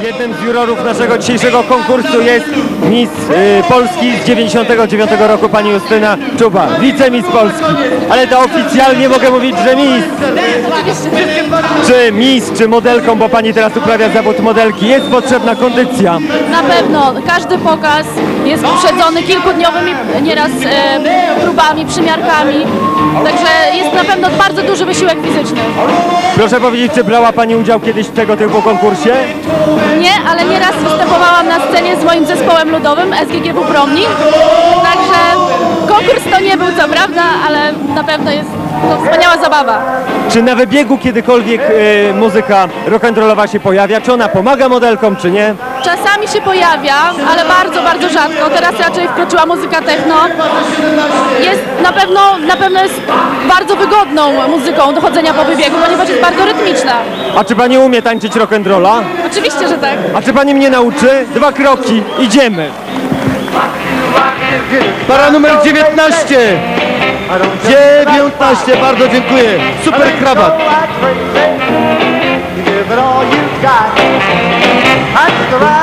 Jednym z jurorów naszego dzisiejszego konkursu jest Miss y, Polski z 99 roku pani Justyna Czuba, wicemiss Polski. Ale to oficjalnie mogę mówić, że Miss. Czy Miss, czy modelką, bo pani teraz uprawia zawód modelki, jest potrzebna kondycja. Na pewno każdy pokaz jest poprzedzony kilkudniowymi nieraz e, próbami, przymiarkami. Także jest na pewno bardzo duży wysiłek fizyczny. Proszę powiedzieć, czy brała pani udział kiedyś w tego typu konkursie? Nie, ale nieraz występowałam na scenie z moim zespołem ludowym SGGW Promnik. Także konkurs to nie był co prawda, ale na pewno jest to wspaniała zabawa. Czy na wybiegu kiedykolwiek y, muzyka rock'n'rollowa się pojawia? Czy ona pomaga modelkom, czy nie? Czasami się pojawia, ale bardzo, bardzo rzadko. Teraz raczej wkroczyła muzyka techno. Na pewno, na pewno jest bardzo wygodną muzyką do chodzenia po wybiegu, ponieważ jest bardzo rytmiczna. A czy pani umie tańczyć rock'n'rolla? Oczywiście, że tak. A czy pani mnie nauczy? Dwa kroki, idziemy. Para numer 19. 19, bardzo dziękuję. Super krawat. Give it all you got. That's the right